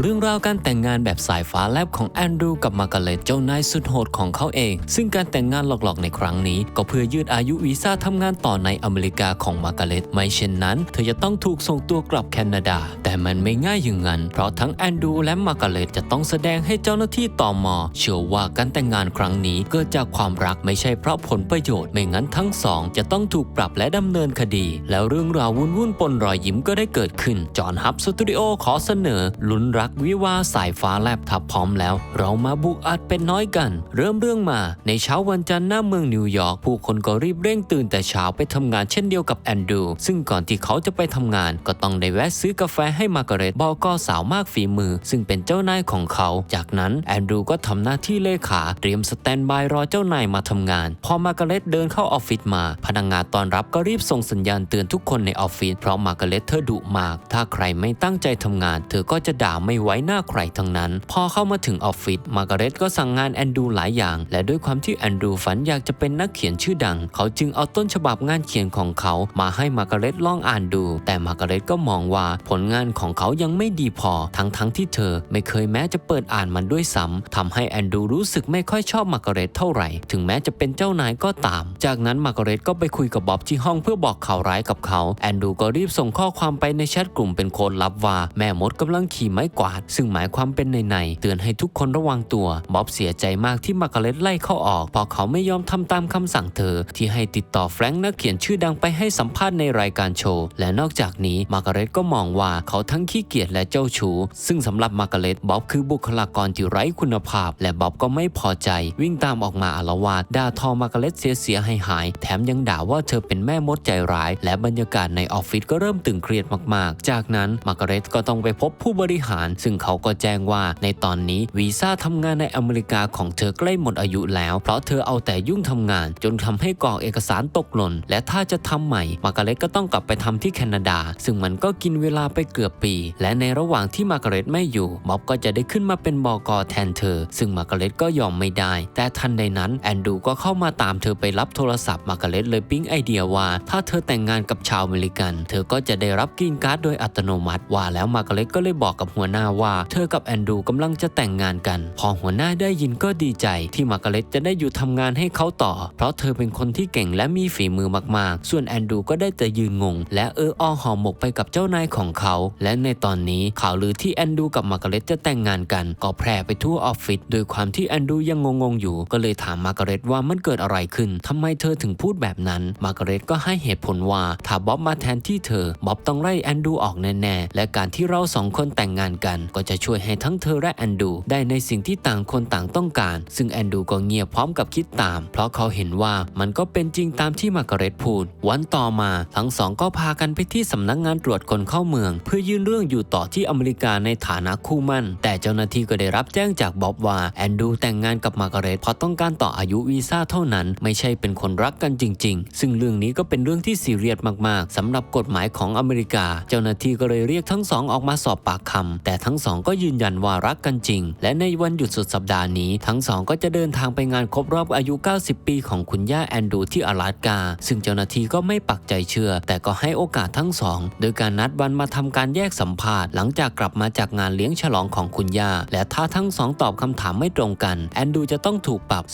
เรื่องราวการแต่งงานแบบสายฟ้าแลบของแอนดรูกับมาร์กาเร็ตเจ้านายสุดโหดของเขาเอง ซึ่งการแต่งงานหลอกๆในครั้งนี้ ก็เพื่อยืดอายุวีซ่าทำงานต่อในอเมริกาของมาร์กาเร็ตไม่เช่นนั้น เธอจะต้องถูกส่งตัวกลับแคนาดา แต่มันไม่ง่ายอย่างนั้น เพราะทั้งแอนดรูและมาร์กาเร็ตจะต้องแสดงให้เจ้าหน้าที่ตอมอเชื่อว่าการแต่งงานครั้งนี้เกิดจากความรักไม่ใช่เพราะผลประโยชน์ไม่งั้นทั้งสองจะต้องถูกปรับและดำเนินคดี แล้วเรื่องราววุ่นวุ่นๆปนรอยยิ้มก็ได้เกิดขึ้นจอห์นฮับสตูดิโอขอเสนอลุ้นรักวิวาสายฟ้าแลบทับพร้อมแล้ว เรามาบุกอัดเป็นน้อยกัน เริ่มเรื่องมา ในเช้าวันจันทร์หน้าเมืองนิวยอร์กผู้คนก็รีบเร่งตื่นแต่เช้าไปทำงานเช่นเดียวกับแอนดรูซึ่งก่อนที่เขาจะไปทำงาน ก็ต้องได้แวะซื้อกาแฟให้มาร์กาเร็ตบอกสาวมากฝีมือ ซึ่งเป็นเจ้านายของเขา จากนั้นแอนดรูก็ทำหน้าที่เลขาเตรียมสแตนบายรอเจ้านายมาทำงาน พอมาร์กาเร็ตเดินเข้าออฟฟิศมา พนักงานตอนรับก็รีบส่งสัญญาณเตือนทุกคนในออฟฟิศเพราะมาร์กาเร็ตเธอดุมาก ถ้าใครไม่ตั้งใจทำงาน เธอก็จะด่าไม่ไว้หน้าใครทั้งนั้น พอเข้ามาถึงออฟฟิศมาร์กาเร็ตก็สั่งงานแอนดรูหลายอย่าง และด้วยความที่แอนดรูฝันอยากจะเป็นนักเขียนชื่อดัง เขาจึงเอาต้นฉบับงานเขียนของเขามาให้มาร์กาเร็ตลองอ่านดู แต่มาร์กาเร็ตก็มองว่าผลงานของเขายังไม่ดีพอ ทั้งๆทที่เธอไม่เคยแม้จะเปิดอ่านมันด้วยซ้ำทำให้แอนดรูรู้สึกไม่ค่อยชอบมาร์กาเร็ตเท่าไหร่ ถึงแม้จะเป็นเจ้านายก็ตาม จากนั้นมาร์กาเร็ตก็ไปคุยกับบ๊อบที่ห้องเพื่อบอกข่าวร้ายกับเขา แอนดรูก็รีบส่งข้อความไปในแชทกลุ่มเป็นโค้ดลับว่าแม่มดกำลังขี่ไม้กวาด ซึ่งหมายความเป็นในในๆเตือนให้ทุกคนระวังตัวบ๊อบเสียใจมากที่มาร์กาเร็ตไล่เขาออกเพราะเขาไม่ยอมทำตามคำสั่งเธอ ที่ให้ติดต่อแฟรงค์นักเขียนชื่อดังไปให้สัมภาษณ์ในรายการโชว์ และนอกจากนี้มาร์กาเร็ตก็มองว่าเขาทั้งขี้เกียจและเจ้าชู้ซึ่งสำหรับมาร์กาเร็ตบ๊อบคือบุคลากรที่ไร้คุณภาพ และบ๊อบก็ไม่พอใจ วิ่งตามออกมาอาละวาดด่าทอมาร์กาเร็ตเสียเสียหายหายๆแถมยังด่าว่าเธอเป็นแม่มดใจร้าย และบรรยากาศในออฟฟิศก็เริ่มตึงเครียดมากๆ จากนั้นมาร์กาเร็ตก็ต้องไปพบผู้บริหารซึ่งเขาก็แจ้งว่าในตอนนี้วีซ่าทำงานในอเมริกาของเธอใกล้หมดอายุแล้ว เพราะเธอเอาแต่ยุ่งทำงาน จนทำให้กรอกเอกสารตกหล่น และถ้าจะทำใหม่มาร์กาเร็ตก็ต้องกลับไปทำที่แคนาดา ซึ่งมันก็กินเวลาไปเกือบปี และในระหว่างที่มาร์กาเร็ตไม่อยู่บ๊อบก็จะได้ขึ้นมาเป็นบอกอแทนเธอ ซึ่งมาร์กาเร็ตก็ยอมไม่ได้ แต่ทันใดนั้นแอนดูก็เข้ามาตามเธอไปรับโทรศัพท์มาร์กาเร็ตเลยปิ๊งไอเดียว่า ถ้าเธอแต่งงานกับชาวอเมริกัน เธอก็จะได้รับกรีนการ์ดโดยอัตโนมัติว่าแล้วมาร์กาเร็ตก็เลยบอกกับหัวหน้าว่าเธอกับแอนดรูกำลังจะแต่งงานกัน พอหัวหน้าได้ยินก็ดีใจ ที่มาร์กาเร็ตจะได้อยู่ทำงานให้เขาต่อ เพราะเธอเป็นคนที่เก่งและมีฝีมือมากๆ ส่วนแอนดรูก็ได้แต่ยืนงง และเอออ้อหอหมกไปกับเจ้านายของเขา และในตอนนี้ข่าวลือที่แอนดรูกับมาร์กาเร็ตจะแต่งงานกัน ก็แพร่ไปทั่วออฟฟิศโดยความที่แอนดรูยังงงๆอยู่ ก็เลยถามมาร์กาเร็ตว่ามันเกิดอะไรขึ้นทำไมเธอถึงพูดแบบนั้น มาร์กาเร็ตก็ให้เหตุผลว่าถ้าบ๊อบมาแทนที่เธอบ๊อบต้องไล่แอนดรูออกแน่ๆและการที่เราสองคนแต่งงานกัน ก็จะช่วยให้ทั้งเธอและแอนดูได้ในสิ่งที่ต่างคนต่างต้องการ ซึ่งแอนดูก็เงียบพร้อมกับคิดตาม เพราะเขาเห็นว่ามันก็เป็นจริงตามที่มาร์กาเร็ตพูด วันต่อมาทั้งสองก็พากันไปที่สำนักงานตรวจคนเข้าเมือง เพื่อยื่นเรื่องอยู่ต่อที่อเมริกาในฐานะคู่มั่น แต่เจ้าหน้าที่ก็ได้รับแจ้งจากบ๊อบว่าแอนดูแต่งงานกับมาร์กาเร็ตเพราะต้องการต่ออายุวีซ่าเท่านั้น ไม่ใช่เป็นคนรักกันจริง ๆ ซึ่งเรื่องนี้ก็เป็นเรื่องที่ซีเรียสมากๆสำหรับกฎหมายของอเมริกา เจ้าหน้าที่ก็เลยเรียกทั้งสองออกมาสอบปากคำแต่ทั้งสองก็ยืนยันว่ารักกันจริง และในวันหยุดสุดสัปดาห์นี้ ทั้งสองก็จะเดินทางไปงานครบรอบอายุ 90 ปีของคุณย่าแอนดูที่อลาสกา ซึ่งเจ้าหน้าที่ก็ไม่ปักใจเชื่อ แต่ก็ให้โอกาสทั้งสอง โดยการนัดวันมาทำการแยกสัมภาษณ์หลังจากกลับมาจากงานเลี้ยงฉลองของคุณย่า และถ้าทั้งสองตอบคำถามไม่ตรงกัน แอนดูจะต้องถูกปรับ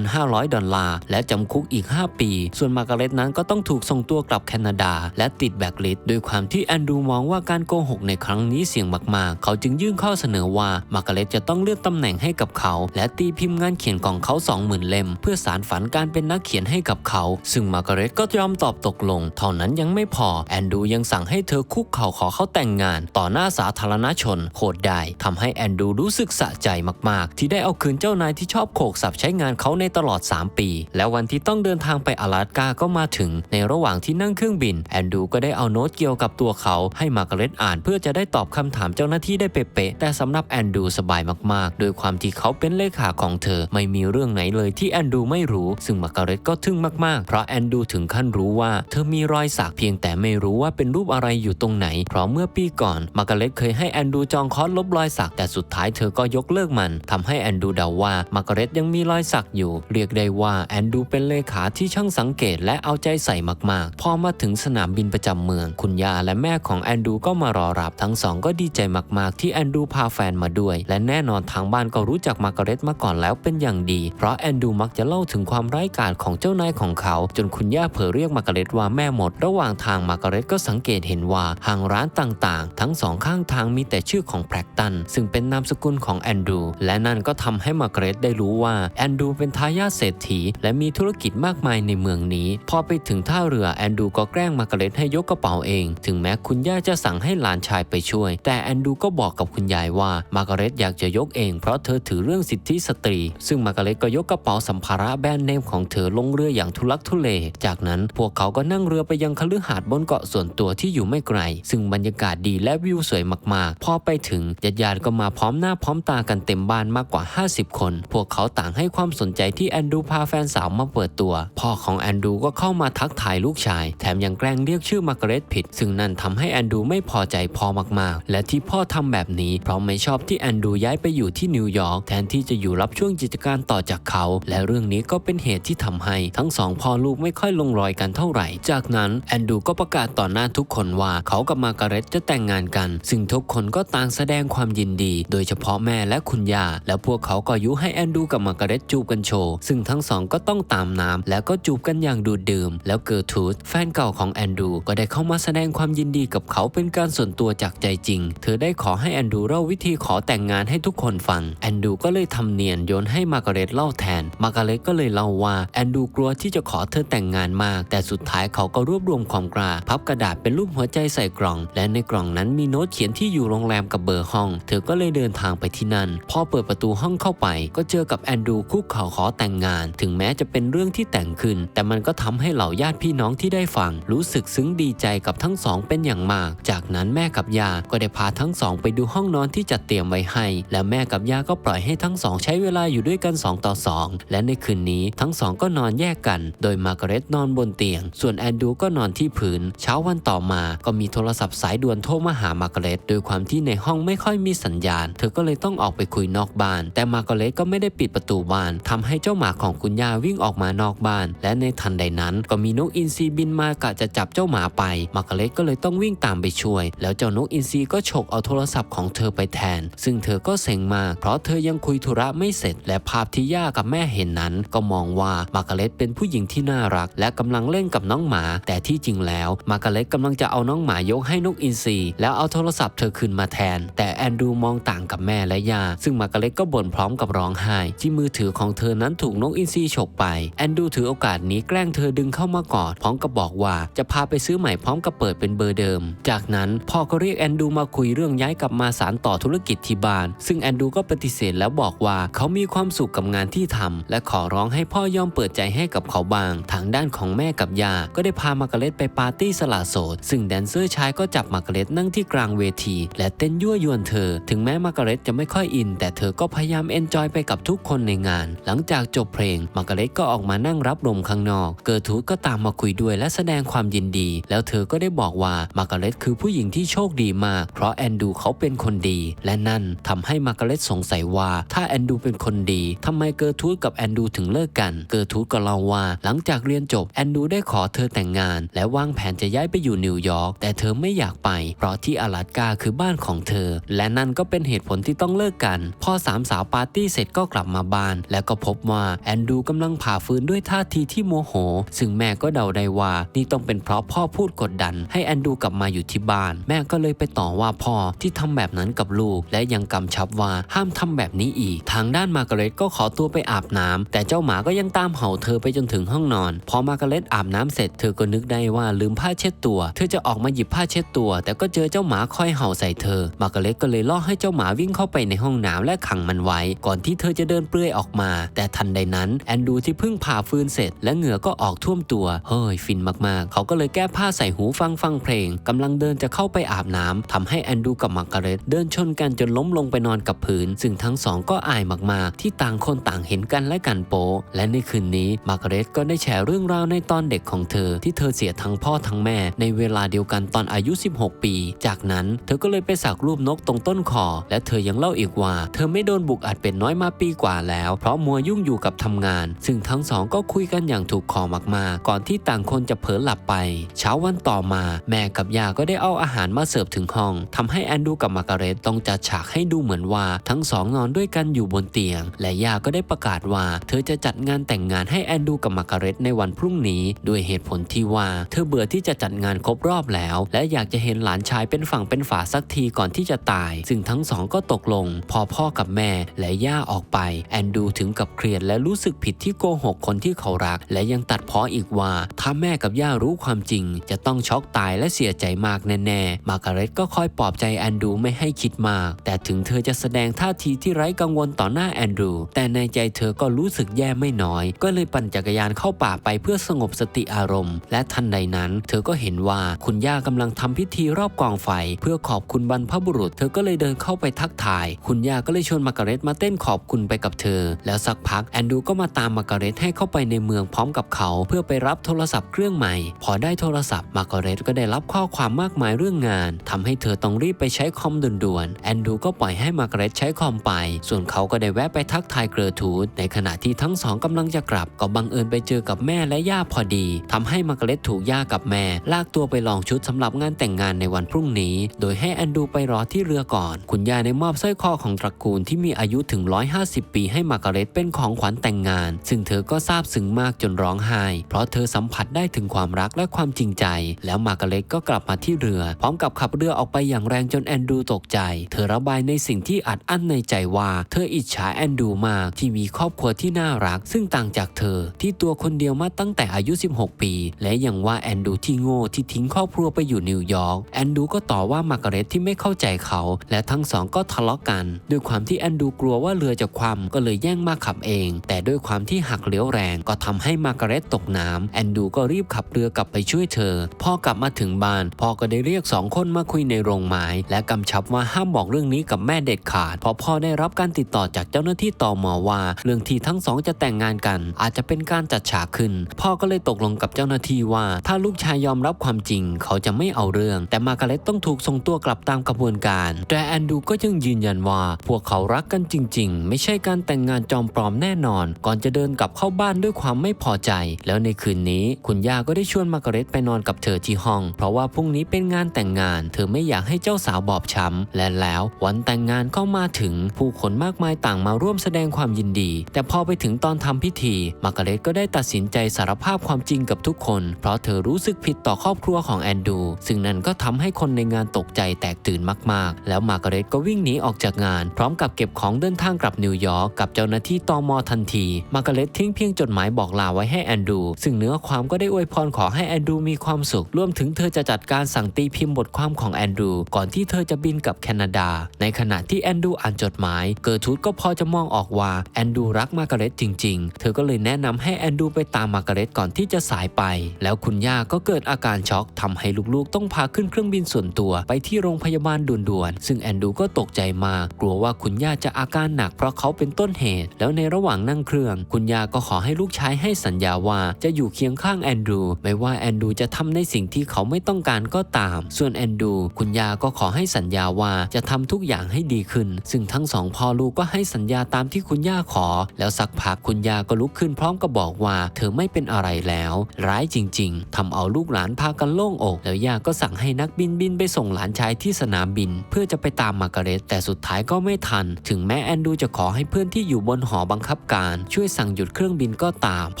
2,500 ดอลลาร์ และจำคุกอีก 5 ปี ส่วนมาร์กาเร็ตนั้นก็ต้องถูกส่งตัวกลับแคนาดา และติดแบล็คลิสต์ด้วยความที่แอนดูมองว่าการโกหกในครั้งนี้เสี่ยงมากๆเขาจึงยื่นข้อเสนอว่ามาร์กาเร็ตจะต้องเลื่อนตำแหน่งให้กับเขา และตีพิมพ์งานเขียนของเขา 20,000 เล่ม เพื่อสารฝันการเป็นนักเขียนให้กับเขา ซึ่งมาร์กาเร็ตก็ยอมตอบตกลง เท่านั้นยังไม่พอ แอนดูยังสั่งให้เธอคุกเข่าขอเขาแต่งงาน ต่อหน้าสาธารณชนโคตรได้ทำให้แอนดูรู้สึกสะใจมากๆ ที่ได้เอาคืนเจ้านายที่ชอบโขกสับใช้งานเขาในตลอด 3 ปี และวันที่ต้องเดินทางไปอลาสกาก็มาถึง ในระหว่างที่นั่งเครื่องบินแอนดูก็ได้เอาโน้ตเกี่ยวกับตัวเขาให้มาร์กาเร็ตอ่านเพื่อจะได้ตอบคำถามเจ้าหน้าที่ได้เป๊ะๆแต่สำหรับแอนดูสบายมากๆ โดยความที่เขาเป็นเลขาของเธอ ไม่มีเรื่องไหนเลยที่แอนดูไม่รู้ ซึ่งมาร์กาเร็ตก็ทึ่งมากๆ เพราะแอนดูถึงขั้นรู้ว่า เธอมีรอยสักเพียงแต่ไม่รู้ว่าเป็นรูปอะไรอยู่ตรงไหน เพราะเมื่อปีก่อนมาร์กาเร็ตเคยให้แอนดูจองคอสลบรอยสัก แต่สุดท้ายเธอก็ยกเลิกมันทำให้แอนดูเดาว่ามาร์กาเร็ตยังมีรอยสักอยู่ เรียกได้ว่าแอนดูเป็นเลขาที่ช่างสังเกตและเอาใจใส่มากๆ พอมาถึงสนามบินประจำเมือง คุณย่าและแม่ของแอนดูก็มารอรับทั้งสองก็ดีใจมากที่แอนดูพาแฟนมาด้วย และแน่นอนทางบ้านก็รู้จักมาร์กาเร็ตมาก่อนแล้วเป็นอย่างดี เพราะแอนดูมักจะเล่าถึงความไร้กาจของเจ้านายของเขา จนคุณย่าเผยเรียกมาร์กาเร็ตว่าแม่หมด ระหว่างทางมาร์กาเร็ตก็สังเกตเห็นว่าห้างร้านต่างๆ ทั้งสองข้างทางมีแต่ชื่อของแพรกตัน ซึ่งเป็นนามสกุลของแอนดูและนั่นก็ทำให้มาร์กาเร็ตได้รู้ว่าแอนดูเป็นทายาทเศรษฐี และมีธุรกิจมากมายในเมืองนี้ พอไปถึงท่าเรือแอนดูก็แกล้งมาร์กาเร็ตให้ยกกระเป๋าเอง ถึงแม้คุณย่าจะสั่งให้หลานชายไปช่วย แต่แอนดูก็บอกกับคุณยายว่ามาร์กาเร็ตอยากจะยกเอง เพราะเธอถือเรื่องสิทธิสตรี ซึ่งมาร์กาเร็ตก็ยกกระเป๋าสัมภาระแบรนด์เนมของเธอลงเรืออย่างทุลักทุเล จากนั้นพวกเขาก็นั่งเรือไปยังคฤหาสน์บนเกาะส่วนตัวที่อยู่ไม่ไกล ซึ่งบรรยากาศดีและวิวสวยมากๆ พอไปถึงญาติญาติก็มาพร้อมหน้าพร้อมตากันเต็มบ้านมากกว่า 50 คน พวกเขาต่างให้ความสนใจที่แอนดูพาแฟนสาวมาเปิดตัว พ่อของแอนดูก็เข้ามาทักทายลูกชาย แถมยังแกล้งเรียกชื่อมาร์กาเร็ตผิด ซึ่งนั่นทำให้แอนดูไม่พอใจพ่อมากๆ และที่พ่อทำแบบนี้ เพราะไม่ชอบที่แอนดรูย้ายไปอยู่ที่นิวยอร์กแทนที่จะอยู่รับช่วงกิจการต่อจากเขา และเรื่องนี้ก็เป็นเหตุที่ทำให้ทั้งสองพ่อลูกไม่ค่อยลงรอยกันเท่าไหร่ จากนั้นแอนดรูก็ประกาศต่อหน้าทุกคนว่าเขากับมาร์กาเร็ตจะแต่งงานกัน ซึ่งทุกคนก็ต่างแสดงความยินดี โดยเฉพาะแม่และคุณย่าและพวกเขาก็ยุให้แอนดรูกับมาร์กาเร็ตจูบกันโชว์ซึ่งทั้งสองก็ต้องตามน้ำแล้วก็จูบกันอย่างดูดดื่ม แล้วเกิร์ทูธแฟนเก่าของแอนดรูก็ได้เข้ามาแสดงความยินดีกับเขาเป็นการส่วนตัวจากใจจริง เธอได้ขอให้แอนดูเล่าวิธีขอแต่งงานให้ทุกคนฟัง แอนดูก็เลยทำเนียนโยนให้มาร์กาเร็ตเล่าแทน มาร์กาเร็ตก็เลยเล่าว่าแอนดูกลัวที่จะขอเธอแต่งงานมาก แต่สุดท้ายเขาก็รวบรวมความกล้าพับกระดาษเป็นรูปหัวใจใส่กล่อง และในกล่องนั้นมีโน้ตเขียนที่อยู่โรงแรมกับเบอร์ห้อง เธอก็เลยเดินทางไปที่นั่น พอเปิดประตูห้องเข้าไป ก็เจอกับแอนดูคุกเข่าขอแต่งงาน ถึงแม้จะเป็นเรื่องที่แต่งขึ้น แต่มันก็ทำให้เหล่าญาติพี่น้องที่ได้ฟัง รู้สึกซึ้งดีใจกับทั้งสองเป็นอย่างมาก จากนั้นแม่กับยาก็ได้พาทั้งสองไปดูห้องนอนที่จัดเตรียมไว้ให้ และแม่กับยาก็ปล่อยให้ทั้งสองใช้เวลาอยู่ด้วยกัน 2 ต่อ 2 และในคืนนี้ทั้งสองก็นอนแยกกัน โดยมาร์กาเร็ตนอนบนเตียง ส่วนแอนดูก็นอนที่พื้น เช้าวันต่อมาก็มีโทรศัพท์สายด่วนโทรมาหามาร์กาเร็ตโดยความที่ในห้องไม่ค่อยมีสัญญาณ เธอก็เลยต้องออกไปคุยนอกบ้าน แต่มาร์กาเร็ตก็ไม่ได้ปิดประตูบ้านทำให้เจ้าหมาของคุณย่าวิ่งออกมานอกบ้าน และในทันใดนั้นก็มีนกอินทรีบินมากะจะจับเจ้าหมาไปมาร์กาเร็ตก็เลยต้องวิ่งตามไปช่วย แล้วเจ้านกอินทรีก็ฉกเอาโทรศัพท์ของเธอไปแทน ซึ่งเธอก็เซ็งมาก เพราะเธอยังคุยธุระไม่เสร็จ และภาพที่ย่ากับแม่เห็นนั้น ก็มองว่ามาร์กาเร็ตเป็นผู้หญิงที่น่ารัก และกำลังเล่นกับน้องหมา แต่ที่จริงแล้วมาร์กาเร็ตกำลังจะเอาน้องหมายกให้นกอินทรีแล้วเอาโทรศัพท์เธอคืนมาแทน แต่แอนดรูมองต่างกับแม่และย่าซึ่งมาร์กาเร็ตก็บ่นพร้อมกับร้องไห้ที่มือถือของเธอนั้นถูกนกอินทรีฉกไปแอนดรูถือโอกาสนี้แกล้งเธอดึงเข้ามากอดพร้อมกับบอกว่าจะพาไปซื้อใหม่พร้อมกับเปิดเป็นเบอร์เดิม จากนั้นพ่อก็เรียกแอนดรูมาคุยเรื่องย้ายกลับมาสานต่อธุรกิจที่บ้าน ซึ่งแอนดูก็ปฏิเสธแล้วบอกว่าเขามีความสุขกับงานที่ทำและขอร้องให้พ่อยอมเปิดใจให้กับเขาบ้าง ทางด้านของแม่กับยา ก็ได้พามาร์กาเร็ตไปปาร์ตี้สละโสด ซึ่งแดนเซอร์ชายก็จับมาร์กาเร็ตนั่งที่กลางเวที และเต้นยั่วยวนเธอ ถึงแม้มาร์กาเร็ตจะไม่ค่อยอิน แต่เธอก็พยายามเอนจอยไปกับทุกคนในงาน หลังจากจบเพลงมาร์กาเร็ตก็ออกมานั่งรับลมข้างนอก เกิร์ทูดก็ตามมาคุยด้วยและแสดงความยินดี แล้วเธอก็ได้บอกว่ามาร์กาเร็ตคือผู้หญิงที่โชคดีมาก เพราะแอนดูเขาเป็นคนดี และนั่นทำให้มาร์กาเร็ตสงสัยว่า ถ้าแอนดูเป็นคนดีทำไมเกิร์ทูดกับแอนดูถึงเลิกกัน เกิร์ทูดก็เล่าว่า หลังจากเรียนจบแอนดูได้ขอเธอแต่งงาน และวางแผนจะย้ายไปอยู่นิวยอร์กแต่เธอไม่อยากไป เพราะที่อลาสกาคือบ้านของเธอ และนั่นก็เป็นเหตุผลที่ต้องเลิกกัน พอสามสาวปาร์ตี้เสร็จก็กลับมาบ้าน แล้วก็พบว่าแอนดูกำลังผ่าฟืนด้วยท่าทีที่โมโห ซึ่งแม่ก็เดาได้ว่า นี่ต้องเป็นเพราะพ่อพูดกดดัน ให้แอนดูกลับมาอยู่ที่บ้าน แม่ก็เลยไปต่อว่าพ่อที่ทำแบบนั้นกับลูก และยังกำชับว่าห้ามทำแบบนี้อีก ทางด้านมาร์กาเร็ตก็ขอตัวไปอาบน้ำแต่เจ้าหมาก็ยังตามเห่าเธอไปจนถึงห้องนอน พอมาร์กาเร็ตอาบน้ำเสร็จเธอก็นึกได้ว่าลืมผ้าเช็ดตัว เธอจะออกมาหยิบผ้าเช็ดตัว แต่ก็เจอเจ้าหมาคอยเห่าใส่เธอ มาร์กาเร็ตก็เลยล่อให้เจ้าหมาวิ่งเข้าไปในห้องน้ำและขังมันไว้ ก่อนที่เธอจะเดินเปลือยออกมา แต่ทันใดนั้นแอนดูที่เพิ่งผ่าฟืนเสร็จ และเหงื่อก็ออกท่วมตัวเฮ้ยฟินมากๆ เขาก็เลยแก้ผ้าใส่หูฟังฟังเพลงกำลังเดินจะเข้าไปอาบน้ำทำให้แอนดูกับมาร์กาเร็ตเดินชนกันจนล้มลงไปนอนกับพื้น ซึ่งทั้งสองก็อายมากๆ ที่ต่างคนต่างเห็นกันและกันโป และในคืนนี้มาร์กาเร็ตก็ได้แชร์เรื่องราวในตอนเด็กของเธอ ที่เธอเสียทั้งพ่อทั้งแม่ ในเวลาเดียวกันตอนอายุ 16 ปี จากนั้นเธอก็เลยไปสักรูปนกตรงต้นคอ และเธอยังเล่าอีกว่า เธอไม่โดนบุกอัดเป็นน้อยมาปีกว่าแล้ว เพราะมัวยุ่งอยู่กับทำงาน ซึ่งทั้งสองก็คุยกันอย่างถูกคอมากๆ ก่อนที่ต่างคนจะเผลอหลับไป เช้าวันต่อมา แม่กับยาก็ได้เอาอาหารมาเสิร์ฟถึงห้องทำให้แอนดูกับมาร์การเร็ตต้องจัดฉากให้ดูเหมือนว่า ทั้งสองนอนด้วยกันอยู่บนเตียง และย่าก็ได้ประกาศว่า เธอจะจัดงานแต่งงานให้แอนดูกับมาร์การเร็ตในวันพรุ่งนี้ ด้วยเหตุผลที่ว่าเธอเบื่อที่จะจัดงานครบรอบแล้ว และอยากจะเห็นหลานชายเป็นฝั่งเป็นฝาสักทีก่อนที่จะตาย ซึ่งทั้งสองก็ตกลง พอพ่อกับแม่และย่าออกไป แอนดูถึงกับเครียดและรู้สึกผิดที่โกหกคนที่เขารัก และยังตัดพ้ออีกว่า ถ้าแม่กับย่ารู้ความจริง จะต้องช็อกตายและเสียใจมากแน่ๆ มาร์การเร็ตก็คอยปลอบใจแอนดูไม่ให้คิดมาก แต่ถึงเธอจะแสดงท่าทีที่ไร้กังวลต่อหน้าแอนดรูแต่ในใจเธอก็รู้สึกแย่ไม่น้อย ก็เลยปั่นจักรยานเข้าป่าไปเพื่อสงบสติอารมณ์ และทันใดนั้น เธอก็เห็นว่าคุณย่ากำลังทำพิธีรอบกองไฟ เพื่อขอบคุณบรรพบุรุษ เธอก็เลยเดินเข้าไปทักทาย คุณย่าก็เลยชวนมาร์การเร็ตมาเต้นขอบคุณไปกับเธอ แล้วสักพักแอนดรูก็มาตามมาร์การเร็ตให้เข้าไปในเมืองพร้อมกับเขา เพื่อไปรับโทรศัพท์เครื่องใหม่ พอได้โทรศัพท์มาร์การเร็ตก็ได้รับข้อความมากมายเรื่องงานทำให้เธอต้องรีบไปใช้คอมด่วนๆแอนดูก็ปล่อยให้มาร์กาเร็ตใช้คอมไป ส่วนเขาก็ได้แวะไปทักทายเกรอทูดในขณะที่ทั้งสองกำลังจะกลับ ก็บังเอิญไปเจอกับแม่และย่าพอดีทำให้มาร์กาเร็ตถูกย่ากับแม่ ลากตัวไปลองชุดสำหรับงานแต่งงานในวันพรุ่งนี้ โดยให้แอนดูไปรอที่เรือก่อน คุณย่าได้มอบสร้อยคอของตระกูลที่มีอายุถึง 150 ปีให้มาร์กาเร็ตเป็นของขวัญแต่งงาน ซึ่งเธอก็ซาบซึ้งมากจนร้องไห้ เพราะเธอสัมผัสได้ถึงความรักและความจริงใจ แล้วมาร์กาเร็ตก็กลับมาที่เรือ พร้อมกับขับเรือออกไปอย่างแรงจนแอนดูตกใจ เธอระบายในสิ่งที่อัดอั้นในใจว่า เธออิจฉาแอนดูมากที่มีครอบครัวที่น่ารัก ซึ่งต่างจากเธอ ที่ตัวคนเดียวมาตั้งแต่อายุ 16 ปี และยังว่าแอนดูที่โง่ที่ทิ้งครอบครัวไปอยู่นิวยอร์กแอนดูก็ต่อว่ามาร์การเร็ตที่ไม่เข้าใจเขา และทั้งสองก็ทะเลาะกัน ด้วยความที่แอนดูกลัวว่าเรือจะคว่ำก็เลยแย่งมาขับเอง แต่ด้วยความที่หักเลี้ยวแรงก็ทำให้มาร์การเร็ตตกน้ำแอนดูก็รีบขับเรือกลับไปช่วยเธอ พอกลับมาถึงบ้านพ่อก็ได้เรียกสองคนมาคุยในโรงไม้และกำชับว่าห้ามบอกเรื่องนี้กับแม่เด็ดขาด เพราะพ่อได้รับการติดต่อจากเจ้าหน้าที่ตอมอว่า เรื่องที่ทั้งสองจะแต่งงานกัน อาจจะเป็นการจัดฉากขึ้น พ่อก็เลยตกลงกับเจ้าหน้าที่ว่า ถ้าลูกชายยอมรับความจริง เขาจะไม่เอาเรื่อง แต่มาร์การเร็ตต้องถูกส่งตัวกลับตามกระบวนการ แต่แอนดูก็ยังยืนยันว่า พวกเขารักกันจริง ๆ ไม่ใช่การแต่งงานจอมปลอมแน่นอน ก่อนจะเดินกลับเข้าบ้านด้วยความไม่พอใจ แล้วในคืนนี้ คุณย่าก็ได้ชวนมาร์การเร็ตไปนอนกับเธอที่ห้อง เพราะว่าพรุ่งนี้เป็นงานแต่งงาน เธอไม่อยากให้เจ้าสาวบอบช้ำและแล้ววันแต่งงานก็มาถึงผู้คนมากมายต่างมาร่วมแสดงความยินดี แต่พอไปถึงตอนทำพิธีมาร์กาเร็ตก็ได้ตัดสินใจสารภาพความจริงกับทุกคน เพราะเธอรู้สึกผิดต่อครอบครัวของแอนดูซึ่งนั่นก็ทำให้คนในงานตกใจแตกตื่นมากๆ แล้วมาร์กาเร็ตก็วิ่งหนีออกจากงาน พร้อมกับเก็บของเดินทางกลับนิวยอร์กกับเจ้าหน้าที่ตอมอทันที มาร์กาเร็ตทิ้งเพียงจดหมายบอกลาไว้ให้แอนดู ซึ่งเนื้อความก็ได้อวยพรขอให้แอนดูมีความสุข รวมถึงเธอจะจัดการสั่งตีพิมพ์บทความของแอนดูก่อนที่เธอจะบินกับแคนาดา ในขณะที่แอนดูอ่านจดหมาย เกิร์ทูดก็พอจะมองออกว่าแอนดูรักมาร์การเร็ตจริง ๆ เธอก็เลยแนะนำให้แอนดูไปตามมาร์การเร็ตก่อนที่จะสายไป แล้วคุณย่าก็เกิดอาการช็อกทำให้ลูกๆ ต้องพาขึ้นเครื่องบินส่วนตัว ไปที่โรงพยาบาลด่วนๆซึ่งแอนดูก็ตกใจมากกลัวว่าคุณย่าจะอาการหนักเพราะเขาเป็นต้นเหตุ แล้วในระหว่างนั่งเครื่อง คุณย่าก็ขอให้ลูกชายให้สัญญาว่าจะอยู่เคียงข้างแอนดูไม่ว่าแอนดูจะทำในสิ่งที่เขาไม่ต้องการก็ตาม ส่วนแอนดูคุณย่าก็ขอให้สัญญาว่าจะทำทุกอย่างให้ดีขึ้น ซึ่งทั้งสองพ่อลูกก็ให้สัญญาตามที่คุณย่าขอ แล้วสักพักคุณย่าก็ลุกขึ้นพร้อมกับบอกว่าเธอไม่เป็นอะไรแล้ว ร้ายจริง ๆทำเอาลูกหลานพากันโล่งอก แล้วย่าก็สั่งให้นักบินบินไปส่งหลานชายที่สนามบิน เพื่อจะไปตามมาร์การเร็ตแต่สุดท้ายก็ไม่ทัน ถึงแม้แอนดูจะขอให้เพื่อนที่อยู่บนหอบังคับการ ช่วยสั่งหยุดเครื่องบินก็ตาม พ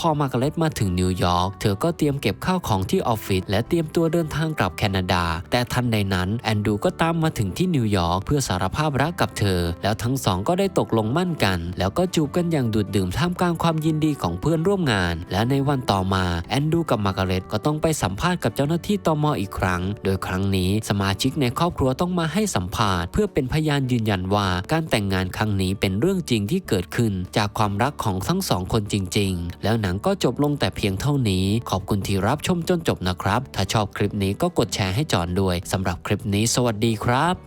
อมาร์การเร็ตมาถึงนิวยอร์กเธอก็เตรียมเก็บข้าวของที่ออฟฟิศและเตรียมตัวเดินทางกลับแคนาดา แต่ทันใดนั้นแอนดูก็ตามมาาถึงที่นิวยอร์กเพื่อสารภาพรักกับเธอ แล้วทั้งสองก็ได้ตกลงมั่นกัน แล้วก็จูบกันอย่างดูดดื่มท่ามกลางความยินดีของเพื่อนร่วมงาน และในวันต่อมาแอนดูกับมาการเร็ตก็ต้องไปสัมภาษณ์กับเจ้าหน้าที่ตมอีกครั้ง โดยครั้งนี้สมาชิกในครอบครัวต้องมาให้สัมภาษณ์ เพื่อเป็นพยานยืนยันว่าการแต่งงานครั้งนี้เป็นเรื่องจริงที่เกิดขึ้น จากความรักของทั้งสองคนจริง ๆ แล้วหนังก็จบลงแต่เพียงเท่านี้ ขอบคุณที่รับชมจนจบนะครับ ถ้าชอบคลิปนี้ก็กดแชร์ให้จอนด้วยสำหรับคลิปนี้ สวัสดีครับ berharap